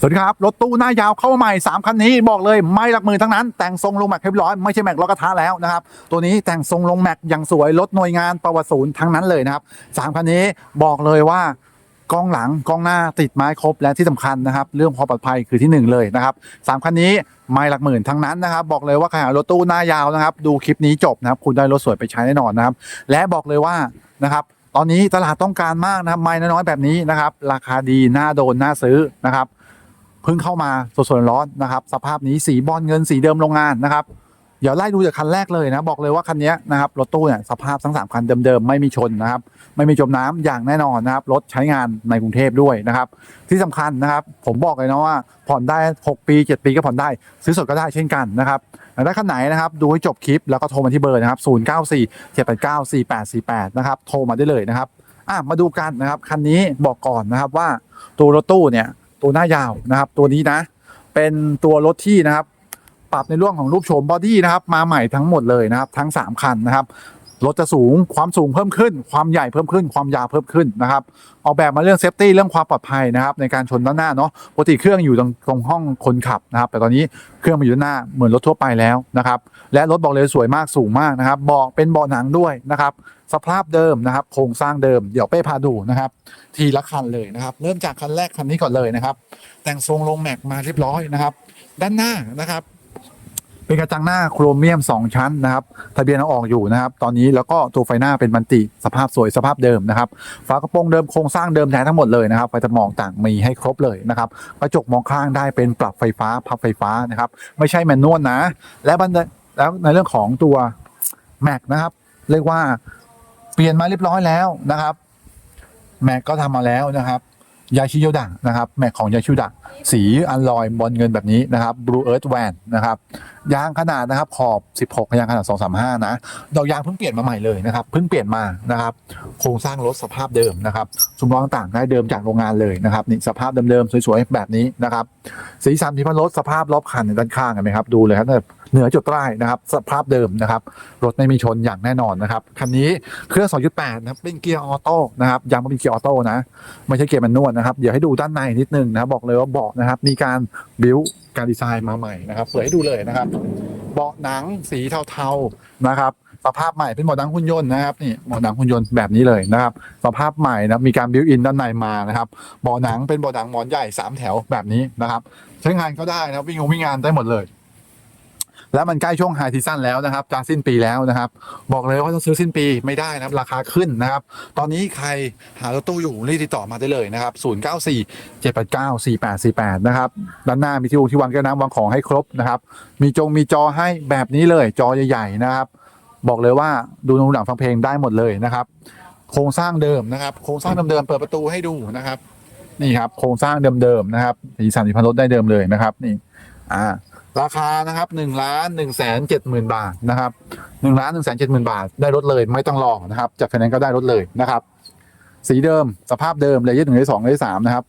สวัสดีครับ รถตู้หน้ายาวเข้ามาใหม่ 3 คันนี้บอกเลยไม่หลักมื่นทั้งนั้น แต่งทรงลงแม็กเรียบร้อย ไม่ใช่แม็กล้อกระทะแล้วนะครับ ตัวนี้แต่งทรงลงแม็กอย่างสวย รถหน่วยงานประวัติศูนย์ทั้งนั้นเลยนะครับสามคันนี้บอกเลยว่ากล้องหลังกล้องหน้าติดไม้ครบและที่สำคัญนะครับ เรื่องความปลอดภัยคือที่หนึ่งเลยนะครับสามคันนี้ไม่หลักหมื่นทั้งนั้นนะครับ บอกเลยว่าใครหารถตู้หน้ายาวนะครับ ดูคลิปนี้จบนะครับ คุณได้รถสวยไปใช้แน่นอนนะครับ และบอกเลยว่านะครับตอนนี้ตลาดต้องการมากนะครับ ไม่น้อยๆแบบนี้นะครับ ราคาดีน่าโดนน่าซื้อนะครับ เพิ่งเข้ามาสดๆร้อนนะครับ สภาพนี้สีบอลเงินสีเดิมโรงงานนะครับ เดี๋ยวไล่ดูจากคันแรกเลยนะ บอกเลยว่าคันนี้นะครับรถตู้เนี่ยสภาพทั้งสามคันเดิมๆไม่มีชนนะครับ ไม่มีจมน้ำอย่างแน่นอนนะครับ รถใช้งานในกรุงเทพด้วยนะครับ ที่สำคัญนะครับ ผมบอกเลยนะว่าผ่อนได้ 6 ปี 7 ปีก็ผ่อนได้ ซื้อสดก็ได้เช่นกันนะครับอยากได้คันไหนนะครับดูให้จบคลิปแล้วก็โทรมาที่เบอร์นะครับ0 9 4 7 8 9 4 8 4 8นะครับโทรมาได้เลยนะครับอะมาดูกันนะครับคันนี้บอกก่อนนะครับว่าตัวรถตู้เนี่ย ตัวหน้ายาวนะครับ ตัวนี้นะ เป็นตัวรถที่นะครับ ปรับในเรื่องของรูปโฉมบอดี้นะครับ มาใหม่ทั้งหมดเลยนะครับ ทั้ง 3 คันนะครับ รถจะสูงความสูงเพิ่มขึ้น ความใหญ่เพิ่มขึ้น ความยาวเพิ่มขึ้นนะครับออกแบบมาเรื่องเซฟตี้เรื่องความปลอดภัยนะครับในการชนด้านหน้าเนาะปกติเครื่องอยู่ตรงตรงห้องคนขับนะครับ แต่ตอนนี้เครื่องมาอยู่ด้านหน้าเหมือนรถทั่วไปแล้วนะครับ และรถบอกเลยสวยมากสูงมากนะครับเบาะเป็นเบาะหนังด้วยนะครับ สภาพเดิมนะครับ โครงสร้างเดิมเดี๋ยวเป้พาดูนะครับ ทีละคันเลยนะครับ เริ่มจากคันแรกคันนี้ก่อนเลยนะครับ แต่งทรงลงแม็กมาเรียบร้อยนะครับ ด้านหน้านะครับ เป็นกระจังหน้าโครเมียม 2 ชั้นนะครับ ทะเบียนเอาออกอยู่นะครับ ตอนนี้แล้วก็ตัวไฟหน้าเป็นมันติสภาพสวยสภาพเดิมนะครับ ฝากระโปรงเดิมโครงสร้างเดิมแท้ทั้งหมดเลยนะครับ ไฟตะมองต่างมีให้ครบเลยนะครับ กระจกมองข้างได้เป็นปรับไฟฟ้าพับไฟฟ้านะครับ ไม่ใช่แมนนวลนะ และบันแล้วในเรื่องของตัวแม็กนะครับ เรียกว่าเปลี่ยนมาเรียบร้อยแล้วนะครับ แม็กก็ทำมาแล้วนะครับ ยาชิโยดะนะครับแม็กของยาชิโยดะสีอัลลอยบอลเงินแบบนี้นะครับ Blue Earth Van นะครับยางขนาดนะครับขอบ 16 ยางขนาด 235 นะดอกยางเพิ่งเปลี่ยนมาใหม่เลยนะครับเพิ่งเปลี่ยนมานะครับโครงสร้างรถสภาพเดิมนะครับซุ้มล้อต่างๆได้เดิมจากโรงงานเลยนะครับนี่สภาพเดิมๆสวยๆแบบนี้นะครับสีสันที่พันรถสภาพรอบคันด้านข้างเห็นไหมครับดูเลยครับเหนือจุดใต้นะครับสภาพเดิมนะครับรถไม่มีชนอย่างแน่นอนนะครับคันนี้เครื่อง 2.8 นะครับเป็นเกียร์ออโต้นะครับยังไม่เป็นเกียร์ออโต้นะไม่ใช่เกียร์แมนนวลนะครับเดี๋ยวให้ดูด้านในนิดนึงนะบบอกเลยว่าเบาะนะครับ มีการบิวการดีไซน์มาใหม่นะครับเปิดให้ดูเลยนะครับ เบาะหนังสีเทาๆนะครับสภาพใหม่เป็นเบาะหนังหุ่นยนต์นะครับนี่เบาะหนังหุ่นยนต์แบบนี้เลยนะครับสภาพใหม่นะมีการบิวอินด้านในมานะครับเบาะหนังเป็นเบาะหนังหมอนใหญ่สามแถวแบบนี้นะครับ ใช้งานก็ได้นะวิ่งงงวิ่งงานได้หมดเลย แล้วมันใกล้ช่วงไฮซีซั่นแล้วนะครับจะสิ้นปีแล้วนะครับ บอกเลยว่าต้องซื้อสิ้นปีไม่ได้นะครับ ราคาขึ้นนะครับ ตอนนี้ใครหารถตู้อยู่รีบติดต่อมาได้เลยนะครับ 094 789 4848 นะครับ ด้านหน้ามีที่วงที่วางแก้วน้ำวางของให้ครบนะครับ มีจงมีจอให้แบบนี้เลยจอใหญ่ๆนะครับ บอกเลยว่าดูหนังหนังฟังเพลงได้หมดเลยนะครับ โครงสร้างเดิมนะครับ โครงสร้างเดิมๆเปิดประตูให้ดูนะครับนี่ครับโครงสร้างเดิมๆนะครับสีสันสีพันรถได้เดิมเลยนะครับ นี่ อ่า ราคานะครับหนึ่งล้านหนึ่งแสนเจ็ดหมื่นบาทนะครับหนึ่งล้านหนึ่งแสนเจ็ดหมื่นบาทได้รถเลยไม่ต้องรอนะครับจากไฟแนนซ์ก็ได้รถเลยนะครับ สีเดิมสภาพเดิมเลยยี่หนึ่งเลยสองเลยสามนะครับ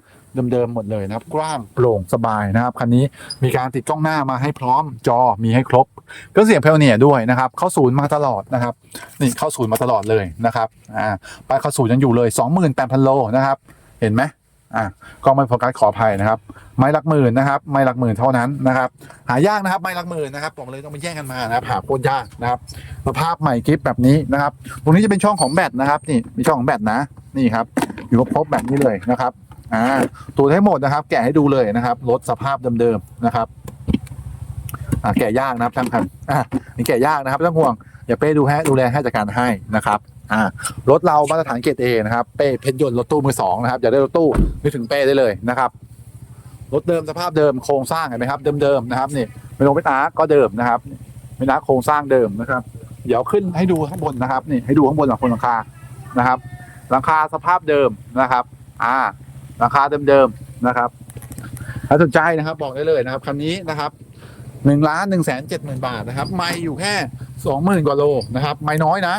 เดิมๆหมดเลยนะครับ กว้างโปร่งสบายนะครับคันนี้มีการติดกล้องหน้ามาให้พร้อมจอมีให้ครบก็เสียงเพลเนียด้วยนะครับ เข้าศูนย์มาตลอดนะครับ นี่เข้าศูนย์มาตลอดเลยนะครับอ่าไปเข้าศูนย์ยังอยู่เลยสองหมื่นแปดพันโลนะครับ เห็นไหม อ่ากล้องไม่โฟกัสขออภัยนะครับ ไม้หลักหมื่นนะครับ ไม้หลักหมื่นเท่านั้นนะครับ หายากนะครับ ไม้หลักหมื่นนะครับบอกเลยต้องไปแย่งกันมานะครับหาโคตรยากนะครับสภาพใหม่กิฟแบบนี้นะครับ ตรงนี้จะเป็นช่องของแบตนะครับ นี่มีช่องของแบตนะ นี่ครับ อยู่ครบแบบนี้เลยนะครับ อ่าตัวทั้งหมดนะครับ แกะให้ดูเลยนะครับรถสภาพเดิมๆนะครับ อ่าแกะยากนะครับช่างคันอ่านี่แกะยากนะครับไม่ต้องห่วงอย่าเป้ดูให้ดูแลให้จัดการให้นะครับ อ่ารถเรามาตรฐานเกรดเอนะครับ เป้เพชรยนต์รถตู้มือสองนะครับอย่าได้รถตู้นึกถึงเป้ได้เลยนะครับ รถเดิมสภาพเดิมโครงสร้างเห็นไหมครับ เดิมๆนะครับนี่ไม่ลงไม่ตาก็เดิมนะครับไม่นาโครงสร้างเดิมนะครับ เดี๋ยวขึ้นให้ดูข้างบนนะครับนี่ให้ดูข้างบนหลังบนหลังคานะครับหลังคาสภาพเดิมนะครับ อ่าหลังคาเดิมๆนะครับถ้าสนใจนะครับบอกได้เลยนะครับคันนี้นะครับหนึ่งล้านหนึ่งแสนเจ็ดหมื่นบาทนะครับ ไม่อยู่แค่สองหมื่นกว่าโลนะครับ ไม่น้อยนะ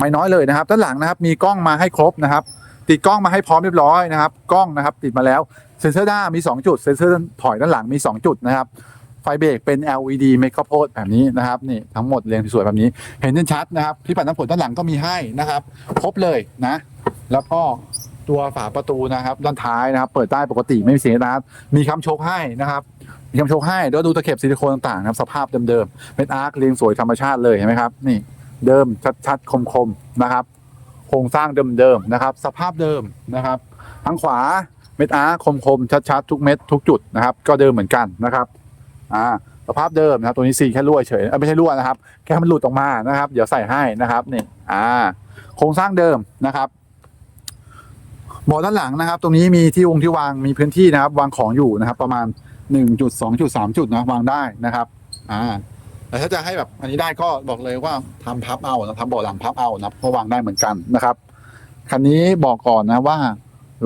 ไม่น้อยเลยนะครับ ด้านหลังนะครับมีกล้องมาให้ครบนะครับ ติดกล้องมาให้พร้อมเรียบร้อยนะครับ กล้องนะครับติดมาแล้วเซ็นเซอร์หน้ามี 2 จุดเซ็นเซอร์ถอยด้านหลังมี 2 จุดนะครับไฟเบรกเป็น LED เมกะโพดแบบนี้นะครับนี่ทั้งหมดเรียงสวยแบบนี้ เห็นชัดนะครับที่ปัดน้ำฝนด้านหลังก็มีให้นะครับ ครบเลยนะ แล้วก็ตัวฝาประตูนะครับ ด้านท้ายนะครับ เปิดได้ปกติไม่มีเสียงนะครับมีคำโชคให้นะครับมีคำโชคให้แล้วดูตะเข็บซิลิโคนต่างๆนะครับสภาพเดิมๆเป็นอาร์คเรียงสวยธรรมชาติเลยเห็นไหมครับนี่ เดิมชัดๆคมๆนะครับ โครงสร้างเดิมๆนะครับ สภาพเดิมนะครับทางขวาเม็ดอาร์คมๆชัดๆทุกเม็ดทุกจุดนะครับ ก็เดิมเหมือนกันนะครับอ่าสภาพเดิมนะครับตัวนี้ซีแค่รั่วเฉยไม่ใช่รั่วนะครับ แค่มันหลุดออกมานะครับ เดี๋ยวใส่ให้นะครับนี่อ่าโครงสร้างเดิมนะครับบาะด้านหลังนะครับ ตรงนี้มีที่วงที่วางมีพื้นที่นะครับ วางของอยู่นะครับ ประมาณหนึ่งจุดสองจุดสามจุดนะวางได้นะครับอ่า แต่ถ้าจะให้แบบอันนี้ได้ก็บอกเลยว่าทำพับเอานะทำเบาะหลังพับเอานะก็วางได้เหมือนกันนะครับคันนี้บอกก่อนนะว่า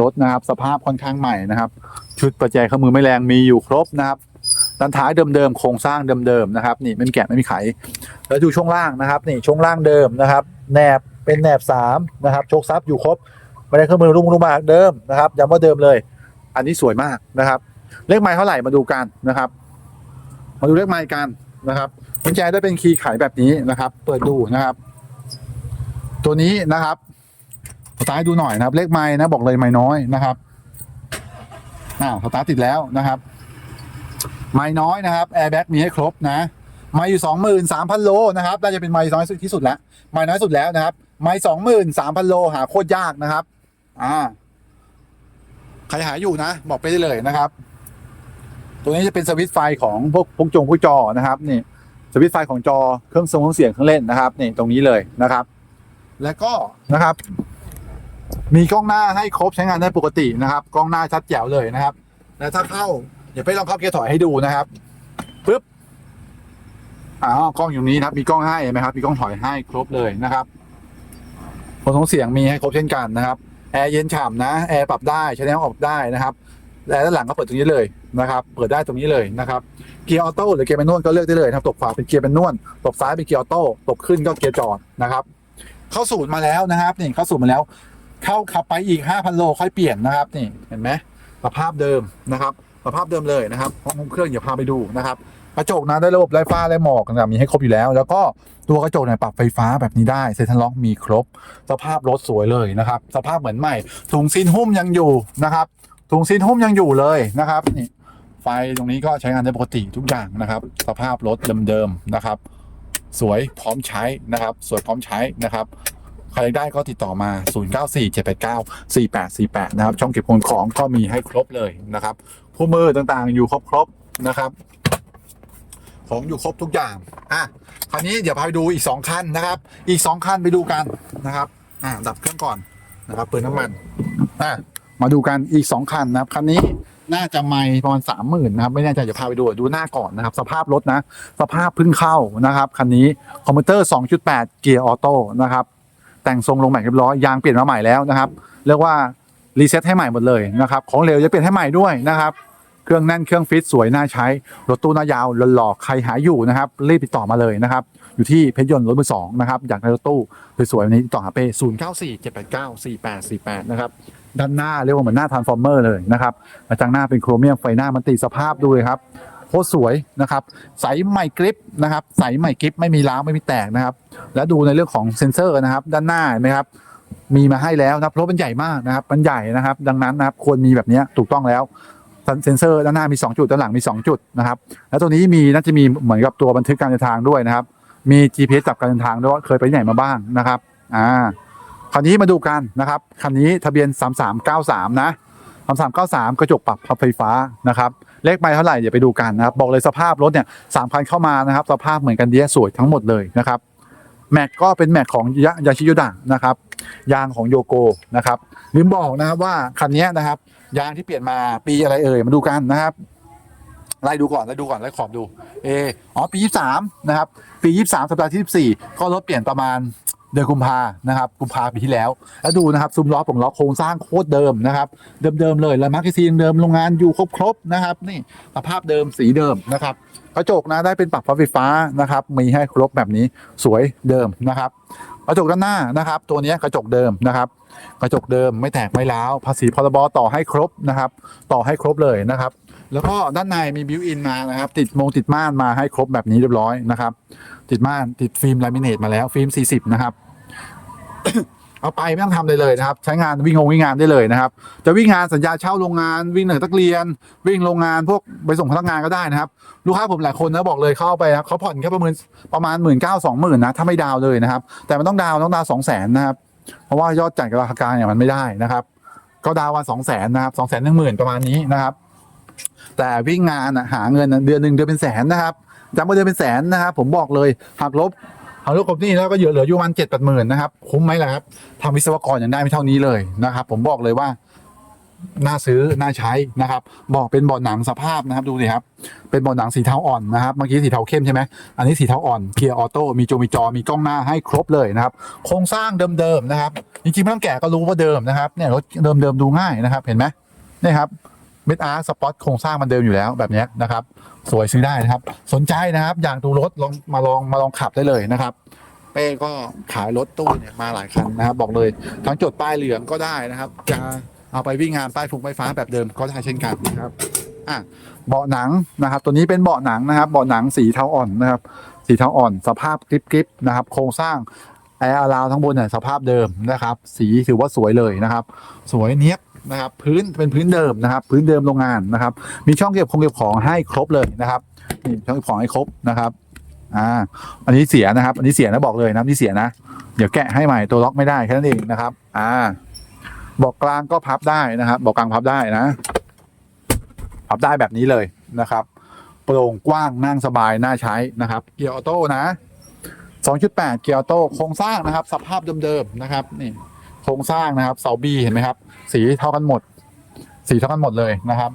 รถนะครับสภาพค่อนข้างใหม่นะครับ ชุดประแจข้อมือไม่แรงมีอยู่ครบนะครับด้านท้ายเดิมๆโครงสร้างเดิมๆนะครับนี่ไม่มีแกะไม่มีไข แล้วดูช่วงล่างนะครับ นี่ช่วงล่างเดิมนะครับแหนบเป็นแหนบสามนะครับโชคซับอยู่ครบไม่ได้เครื่องมือรุ่งรุ่งมากเดิมนะครับย้ำว่าเดิมเลย อันนี้สวยมากนะครับ เลขไม้เท่าไหร่มาดูกันนะครับ มาดูเลขไม้กันนะครับ กุญแจได้เป็นคีย์ไขแบบนี้นะครับ เปิดดูนะครับ ตัวนี้นะครับสตาร์ทดูหน่อยนะครับ เลขไม้นะ บอกเลยไม้น้อยนะครับอ่าสตาร์ทติดแล้วนะครับ ไม้น้อยนะครับแอร์แบ็กมีให้ครบนะไม้อยู่สองหมื่นสามพันโลนะครับน่าจะเป็นไม้น้อยสุดที่สุดแล้วไม้น้อยสุดแล้วนะครับ ไม้สองหมื่นสามพันโลหาโคตรยากนะครับ อ่าใครหาอยู่นะ บอกไปได้เลยนะครับ ตัวนี้จะเป็นสวิตช์ไฟของพวกพวกจงพวกจอนะครับนี่ สวิตช์ไฟของจอเครื่องทรงเครื่องเสียงเครื่องเล่นนะครับนี่ตรงนี้เลยนะครับ แล้วก็นะครับ มีกล้องหน้าให้ครบใช้งานได้ปกตินะครับ กล้องหน้าชัดแจ๋วเลยนะครับ แล้วถ้าเข้าเดี๋ยวไปลองเข้าเกียร์ถอยให้ดูนะครับปึ๊บอ๋อกล้องอยู่นี้นะครับ มีกล้องให้เห็นไหมครับ มีกล้องถอยให้ครบเลยนะครับผลของเสียงมีให้ครบเช่นกันนะครับแอร์เย็นฉ่ำนะแอร์ปรับได้ใช้แนวออกได้นะครับ แอร์ด้านหลังก็เปิดตรงนี้เลยนะครับ เปิดได้ตรงนี้เลยนะครับ เกียร์ออโต้หรือเกียร์แมนนวลก็เลือกได้เลยนะครับ ตบขวาเป็นเกียร์แมนนวล ตบซ้ายเป็นเกียร์ออโต้ ตบขึ้นก็เกียร์จอดนะครับ เข้าสูตรมาแล้วนะครับนี่เข้าสูตรมาแล้ว เข้าขับไปอีก 5,000 โลค่อยเปลี่ยนนะครับนี่เห็นไหมสภาพเดิมนะครับสภาพเดิมเลยนะครับห้องเครื่องอย่าพาไปดูนะครับกระจกนะได้ระบบไร้ฟ้าไร้หมอกนะมีให้ครบอยู่แล้ว แล้วก็ตัวกระจกเนี่ยปรับไฟฟ้าแบบนี้ได้เซ็นทรัลล็อกมีครบ สภาพรถสวยเลยนะครับ สภาพเหมือนใหม่ถุงซีนหุ้มยังอยู่นะครับ ถุงซีนหุ้มยังอยู่เลยนะครับนี่ไฟตรงนี้ก็ใช้งานได้ปกติทุกอย่างนะครับ สภาพรถเดิมๆนะครับ สวยพร้อมใช้นะครับ สวยพร้อมใช้นะครับใครได้ก็ติดต่อมา 0947894848 นะครับ ช่องเก็บของก็มีให้ครบเลยนะครับคู่มือต่างๆ อยู่ครบๆนะครับ ของอยู่ครบทุกอย่าง อะ คราวนี้เดี๋ยวพาไปดูอีก 2 คันนะครับ อีก 2 คันไปดูกันนะครับ อะ ดับเครื่องก่อนนะครับเปิดน้ำมัน อะ มาดูกันอีก 2 คันนะครับ คันนี้น่าจะไม่ประมาณสามหมื่นนะครับ ไม่แน่ใจเดี๋ยวพาไปดูดูหน้าก่อนนะครับ สภาพรถนะ สภาพเพิ่งเข้านะครับ คันนี้คอมพิวเตอร์ 2.8 เกียร์ออโต้นะครับ แต่งทรงลงใหม่เรียบร้อย ยางเปลี่ยนมาใหม่แล้วนะครับ เรียกว่ารีเซ็ตให้ใหม่หมดเลยนะครับ ของเหลวจะเปลี่ยนให้ใหม่ด้วยนะครับ เครื่องแน่นเครื่องฟิตสวยน่าใช้ รถตู้หน้ายาวหล่อๆใครหาอยู่นะครับ รีบติดต่อมาเลยนะครับ อยู่ที่เพชรยนต์รถมือสองนะครับ อยากได้รถตู้สวยๆวันนี้ติดต่อหาเป้ศูนย์เก้าสี่เจ็ดแปดเก้าสี่แปดสี่แปดนะครับ ด้านหน้าเรียกว่าเหมือนหน้าทรานส์ฟอร์เมอร์เลยนะครับกระจังหน้าเป็นโครเมียมไฟหน้ามันติสภาพดูเลยครับโคตรสวยนะครับใสใหม่กริปนะครับใสใหม่กริปไม่มีล้าวไม่มีแตกนะครับ แล้วดูในเรื่องของเซ็นเซอร์นะครับ ด้านหน้าเห็นไหมครับมีมาให้แล้วนะครับรถมันใหญ่มากนะครับมันใหญ่นะครับ ดังนั้นนะครับควรมีแบบนี้ถูกต้องแล้วเซ็นเซอร์ด้านหน้ามี 2 จุดด้านหลังมี 2 จุดนะครับแล้วตัวนี้มีน่าจะมีเหมือนกับตัวบันทึกการเดินทางด้วยนะครับ มี GPS จับการเดินทางด้วยว่าเคยไปไหนมาบ้างนะครับอ่า คันนี้มาดูกันนะครับ คันนี้ทะเบียน 3393 นะ 3393 กระจกปรับพับไฟฟ้านะครับ เลขไมล์เท่าไหร่เดี๋ยวไปดูกันนะครับ บอกเลยสภาพรถเนี่ยสามคันเข้ามานะครับ สภาพเหมือนกันเดียสวยทั้งหมดเลยนะครับ แม็กก็เป็นแม็กของยายาชิโยดะนะครับ ยางของโยโกนะครับ ลืมบอกนะครับว่าคันนี้นะครับ ยางที่เปลี่ยนมาปีอะไรเอ่ย มาดูกันนะครับไล่ดูก่อนไล่ดูก่อนไล่ขอบดู เอออ๋อ ปี 23 นะครับ ปี 23 สัปดาห์ที่ 14 ก็รถเปลี่ยนประมาณ เดือนกุมภานะครับกุมภาปีที่แล้ว แล้วดูนะครับซุ้มล้อผมล้อโครงสร้างโคตรเดิมนะครับ เดิมๆเลยแล้วมาร์กซีนเดิมโรงงานอยู่ครบๆนะครับ นี่สภาพเดิมสีเดิมนะครับกระจกนะได้เป็นปรับไฟฟ้านะครับ มีให้ครบแบบนี้สวยเดิมนะครับ กระจกด้านหน้านะครับ ตัวนี้กระจกเดิมนะครับ กระจกเดิมไม่แตกไม่ร้าวภาษีพรบต่อให้ครบนะครับ ต่อให้ครบเลยนะครับ แล้วก็ด้านในมีบิวอินมานะครับ ติดมงติดม่านมาให้ครบแบบนี้เรียบร้อยนะครับ ติดม่านติดฟิล์มลามิเนตมาแล้วฟิล์ม 40 นะครับ เอาไปไม่ต้องทำเลยเลยนะครับ ใช้งานวิ่งงงวิ่งงานได้เลยนะครับ จะวิ่งงานสัญญาเช่าโรงงานวิ่งหนังนักเรียน วิ่งโรงงานพวกไปส่งพนักงานก็ได้นะครับ ลูกค้าผมหลายคนนะบอกเลยเข้าไปครับเขาผ่อนแค่ประมาณประมาณหมื่นเก้าสองหมื่นนะถ้าไม่ดาวเลยนะครับ แต่มันต้องดาวต้องดาวสองแสนนะครับ เพราะว่ายอดจ่ายกับราคากลางเนี่ยมันไม่ได้นะครับ ก็ดาววันสองแสนนะครับสองแสนหนึ่งหมื่นประมาณนี้นะครับ แต่วิ่งงานหาเงินเดือนหนึ่งเดือนเป็นแสนนะครับจำว่าเดือนเป็นแสนนะครับ ผมบอกเลยหักลบ หักลบกบหนี่แล้วก็เหลือเหลืออยู่ประมันเจ็ดแปดหมื่นนะครับ คุ้มไหมล่ะครับทำวิศวกรยังได้ไม่เท่านี้เลยนะครับ ผมบอกเลยว่าน่าซื้อน่าใช้นะครับบอกเป็นบาะหนังสภาพนะครับดูสิครับ เป็นบาะหนังสีเทาอ่อนนะครับเมื่อกี้สีเทาเข้มใช่ไหมอันนี้สีเทาอ่อนเกียร์ออโต้มีโจมีจอมีกล้องหน้าให้ครบเลยนะครับ โครงสร้างเดิมๆนะครับจริงๆไม่ต้องแกะก็รู้ว่าเดิมนะครับเนี่ยรถเดิมๆดูง่ายนะครับ เห็นไหมนี่ครับ เมทอาร์สปอตโครงสร้างมันเดิมอยู่แล้วแบบนี้นะครับ สวยซื้อได้นะครับ สนใจนะครับ อยากดูรถลองมาลองมาลองขับได้เลยนะครับเป้ก็ขายรถตู้เนี่ยมาหลายคันนะครับ บอกเลยทั้งจดป้ายเหลืองก็ได้นะครับ จะเอาไปวิ่งงานป้ายฟุงไฟฟ้าแบบเดิมก็ได้เช่นกันนะครับอะเบาะหนังนะครับ ตัวนี้เป็นเบาะหนังนะครับ เบาะหนังสีเทาอ่อนนะครับ สีเทาอ่อน สภาพกริบกริบนะครับ โครงสร้างแอร์อะลาวทั้งบนเนี่ยสภาพเดิมนะครับ สีถือว่าสวยเลยนะครับ สวยเนี้ยบ นะครับ พื้นเป็นพื้นเดิมนะครับ พื้นเดิมโรงงานนะครับ มีช่องเก็บของเก็บของให้ครบเลยนะครับนี่ช่องเก็บของให้ครบนะครับอ่าอันนี้เสียนะครับ อันนี้เสียนะบอกเลยนะนี่เสียนะ เดี๋ยวแกะให้ใหม่ตัวล็อกไม่ได้แค่นั้นเองนะครับ อ่าบอกกลางก็พับได้นะครับ บอกกลางพับได้นะ พับได้แบบนี้เลยนะครับ โปร่งกว้างนั่งสบายน่าใช้นะครับ เกียร์ออโต้นะ2.8 เกียร์ออโต้โครงสร้างนะครับ สภาพเดิมๆนะครับนี่ โครงสร้างนะครับเสาบีเห็นไหมครับ สีเท่ากันหมด สีเท่ากันหมดเลยนะครับ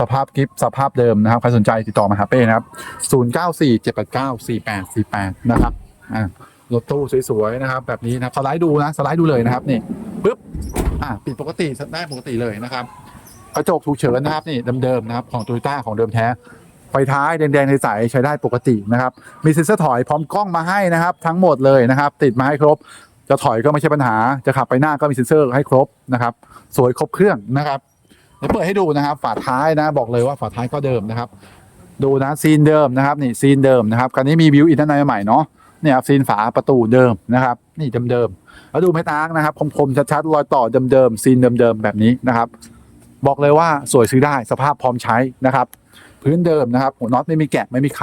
สภาพกิฟต์สภาพเดิมนะครับใครสนใจติดต่อมาหาเป้นะครับ 0947894848 นะครับอ่ารถตู้สวยๆนะครับแบบนี้นะครับสไลด์ดูนะสไลด์ดูเลยนะครับนี่ปึ๊บอ่าปิดปกติได้ปกติเลยนะครับกระจกถูกเฉินนะครับนี่เดิมๆนะครับของโตโยต้าของเดิมแท้ไฟท้ายแดงๆใสๆใช้ได้ปกตินะครับ มีเซ็นเซอร์ถอยพร้อมกล้องมาให้นะครับ ทั้งหมดเลยนะครับ ติดมาให้ครบ จะถอยก็ไม่ใช่ปัญหา จะขับไปหน้าก็มีเซ็นเซอร์ให้ครบนะครับ สวยครบเครื่องนะครับเดี๋ยวเปิดให้ดูนะครับ ฝาท้ายนะ บอกเลยว่าฝาท้ายก็เดิมนะครับ ดูนะซีนเดิมนะครับนี่ซีนเดิมนะครับคันนี้มีบิวอินด้านในใหม่เนาะเนี่ยครับซีนฝาประตูเดิมนะครับ นี่เดิมๆแล้วดูเมตาร์นะครับคมๆชัดๆรอยต่อเดิมๆซีนเดิมๆแบบนี้นะครับ บอกเลยว่าสวยซื้อได้สภาพพร้อมใช้นะครับ พื้นเดิมนะครับหัวน็อตไม่มีแกะไม่มีไข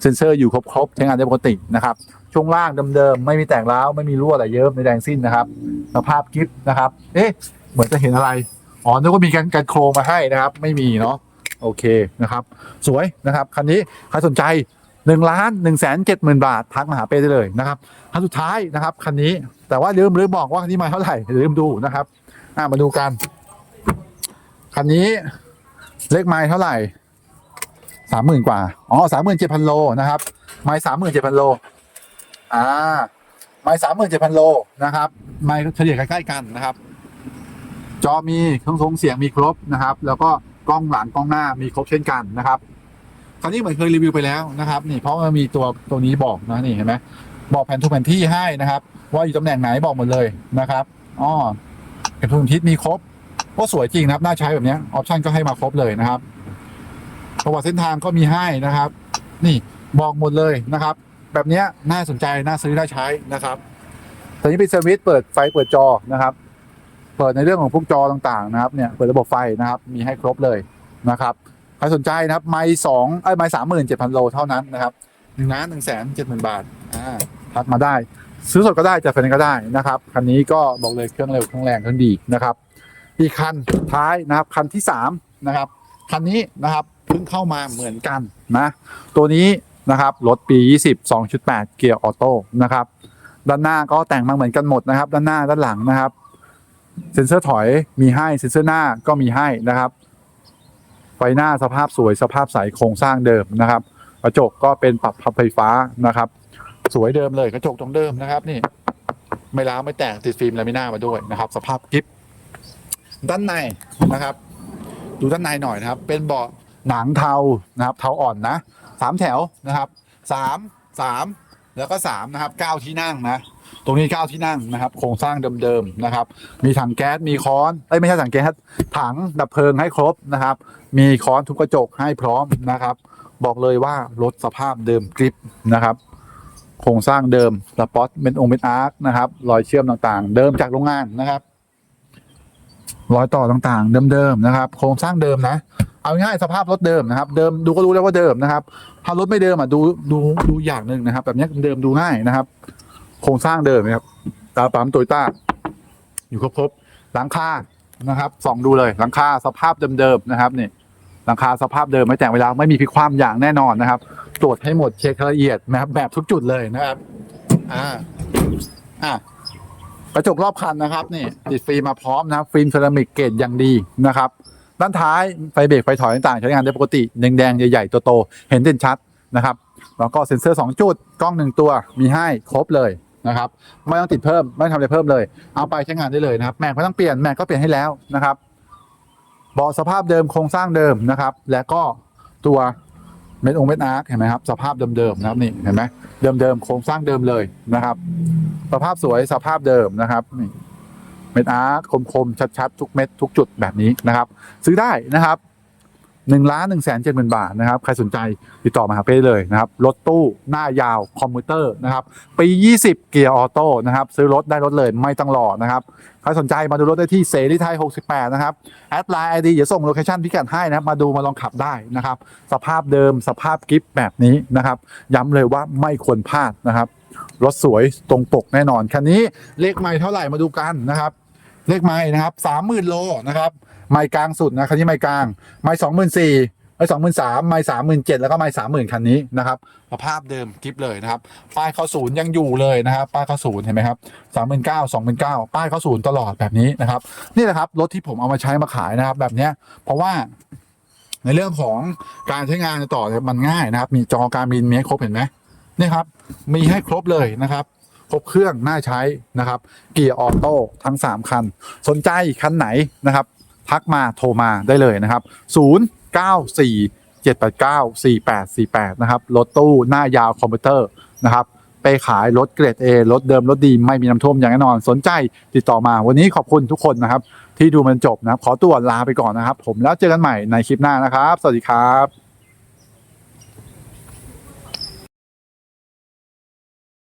เซ็นเซอร์อยู่ครบๆใช้งานได้ปกตินะครับช่วงล่างเดิมๆไม่มีแตกร้าวไม่มีรั่วอะไรเยิ้มในแดงสิ้นนะครับสภาพกิฟต์นะครับ เอ๊ะเหมือนจะเห็นอะไรอ๋อนึกว่ามีการการโครงมาให้นะครับ ไม่มีเนาะโอเคนะครับ สวยนะครับคันนี้ใครสนใจ1นึ่งล้านหนึ่งแสนเจ็ดหมื่นบาททักมาหาเป้ได้เลยนะครับคันสุดท้ายนะครับคันนี้แต่ว่าลืมลืมบอกว่าคันนี้มาเท่าไหร่ลืมดูนะครับอ่ามาดูกันคันนี้เลขไม้เท่าไหร่ สามหมื่นกว่า อ๋อสามหมื่นเจ็ดพันโลนะครับ ไม้สามหมื่นเจ็ดพันโล อ่า ไม้สามหมื่นเจ็ดพันโลนะครับ ไม้เฉลี่ยใกล้ๆกันนะครับ จอมีเครื่องทรงเสียงมีครบนะครับ แล้วก็กล้องหลังกล้องหน้ามีครบเช่นกันนะครับ คราวนี้เหมือนเคยรีวิวไปแล้วนะครับ นี่เพราะว่ามีตัวตัวนี้บอกนะนี่เห็นไหมบอกแผนทุกแผนที่ให้นะครับ ว่าอยู่ตำแหน่งไหนบอกหมดเลยนะครับอ๋อแผนทุกทิศมีครบก็สวยจริงนะครับน่าใช้แบบนี้ออปชันก็ให้มาครบเลยนะครับ ประวัติเส้นทางก็มีให้นะครับ นี่บอกหมดเลยนะครับ แบบนี้น่าสนใจน่าซื้อน่าใช้นะครับตอนนี้เป็นเซอร์วิสเปิดไฟเปิดจอนะครับ เปิดในเรื่องของพวกจอต่างๆนะครับเนี่ยเปิดระบบไฟนะครับมีให้ครบเลยนะครับใครสนใจนะครับไม้สองไอ้ไม้สามหมื่นเจ็ดพันโลเท่านั้นนะครับหนึ่งล้านหนึ่งแสนเจ็ดหมื่นบาทอ่าทักมาได้ ซื้อสดก็ได้จัดไฟแนนซ์ก็ได้นะครับคันนี้ก็บอกเลยเครื่องเร็วเครื่องแรงเครื่องดีนะครับอีกคันท้ายนะครับคันที่สามนะครับคันนี้นะครับ เพิ่งเข้ามาเหมือนกันนะตัวนี้นะครับรถปี 20 2.8 เกียร์ออโต้นะครับด้านหน้าก็แต่งมาเหมือนกันหมดนะครับ ด้านหน้าด้านหลังนะครับเซ็นเซอร์ถอยมีให้เซ็นเซอร์หน้าก็มีให้นะครับไฟหน้าสภาพสวยสภาพใสโครงสร้างเดิมนะครับกระจกก็เป็นปรับพับไฟฟ้านะครับ สวยเดิมเลยกระจกตรงเดิมนะครับนี่ไม่ล้าไม่แตกติดฟิล์มลามิน่ามาด้วยนะครับ สภาพกิฟด้านในนะครับ ดูด้านในหน่อยนะครับ เป็นเบาะ หนังเทานะครับ เทาอ่อนนะสามแถวนะครับสามสามแล้วก็สามนะครับเก้าที่นั่งนะตรงนี้เก้าที่นั่งนะครับโครงสร้างเดิมๆนะครับ มีถังแก๊สมีค้อนเอ้ยไม่ใช่ถังแก๊สถังดับเพลิงให้ครบนะครับ มีค้อนทุบกระจกให้พร้อมนะครับ บอกเลยว่ารถสภาพเดิมกริปนะครับโครงสร้างเดิมสปอตเป็นองค์เป็นอาร์คนะครับ รอยเชื่อมต่างๆ เดิมจากโรงงานนะครับ รอยต่อต่างๆ เดิมๆนะครับ โครงสร้างเดิมนะ เอาง่ายสภาพรถเดิมนะครับ เดิมดูก็รู้แล้วว่าเดิมนะครับ ถ้ารถไม่เดิมอะดูดูดูอย่างหนึ่งนะครับ แบบนี้เดิมดูง่ายนะครับ โครงสร้างเดิมนะครับ ตาปั๊มโตโยต้าอยู่ครบๆหลังคานะครับส่องดูเลยหลังคาสภาพเดิมๆนะครับนี่หลังคาสภาพเดิมไม่แต่งเวลาไม่มีพิกคว่ำอย่างแน่นอนนะครับ ตรวจให้หมดเช็คละเอียดนะครับแบบทุกจุดเลยนะครับอ่าอ่ากระจกรอบคันนะครับนี่ติดฟิล์มมาพร้อมนะครับฟิล์มเซรามิกเกรดอย่างดีนะครับ ด้านท้ายไฟเบรกไฟถอยต่างๆใช้งานได้ปกติแดงๆใหญ่ๆโตๆเห็นเด่นชัดนะครับแล้วก็เซ็นเซอร์ 2 จุดกล้อง 1 ตัวมีให้ครบเลยนะครับไม่ต้องติดเพิ่มไม่ต้องทำอะไรเพิ่มเลย เอาไปใช้งานได้เลยนะครับ แม็กไม่ต้องเปลี่ยนแม็กก็เปลี่ยนให้แล้วนะครับเบาะสภาพเดิมโครงสร้างเดิมนะครับ และก็ตัวเม็ดองเม็ดอาร์คเห็นไหมครับสภาพเดิมๆนะครับนี่เห็นไหมเดิมๆโครงสร้างเดิมเลยนะครับ สภาพสวยสภาพเดิมนะครับนี่ เม็ดอาร์คคมๆชัดๆ ทุกเม็ดทุกจุดแบบนี้นะครับ ซื้อได้นะครับหนึ่งล้านหนึ่งแสนเจ็ดหมื่นบาทนะครับ ใครสนใจติดต่อมาหาเป้เลยนะครับ รถตู้หน้ายาวคอมพิวเตอร์นะครับ ปี 20 เกียร์ออโต้นะครับ ซื้อรถได้รถเลยไม่ต้องรอนะครับ ใครสนใจมาดูรถได้ที่เสรีไทย 68 นะครับ แอดไลน์ไอดีเดี๋ยวส่งโลเคชั่นพิกัดให้นะครับ มาดูมาลองขับได้นะครับ สภาพเดิมสภาพกิฟต์แบบนี้นะครับ ย้ำเลยว่าไม่ควรพลาดนะครับ รถสวยตรงปกแน่นอน คันนี้เลขไม่เท่าไหร่มาดูกันนะครับเลขไม้นะครับสามหมื่นโลนะครับไม้กลางสุดนะคันนี้ไม้กลางไม้สองหมื่นสี่ไม้สองหมื่นสามไม้สามหมื่นเจ็ดแล้วก็ไม้สามหมื่นคันนี้นะครับสภาพเดิมกิฟเลยนะครับป้ายเข้าศูนย์ยังอยู่เลยนะครับป้ายเข้าศูนย์เห็นไหมครับสามหมื่นเก้าสองหมื่นเก้าป้ายเข้าศูนย์ตลอดแบบนี้นะครับนี่แหละครับรถที่ผมเอามาใช้มาขายนะครับแบบเนี้ยเพราะว่าในเรื่องของการใช้งานต่อเนี่ยมันง่ายนะครับ มีจอการบินมีครบเห็นไหม นี่ครับมีให้ครบเลยนะครับ ครบเครื่องน่าใช้นะครับ เกียร์ออโต้ทั้ง 3 คัน สนใจคันไหนนะครับ ทักมาโทรมาได้เลยนะครับ 0 9 4 7 8 9 4 8 4 8 นะครับ รถตู้หน้ายาวคอมพิวเตอร์นะครับ ไปขายรถเกรด A รถเดิม รถดี ไม่มีน้ำท่วมอย่างแน่นอน สนใจติดต่อมาวันนี้ขอบคุณทุกคนนะครับ ที่ดูมันจบนะครับ ขอตัวลาไปก่อนนะครับ ผมแล้วเจอกันใหม่ในคลิปหน้านะครับ สวัสดีครับ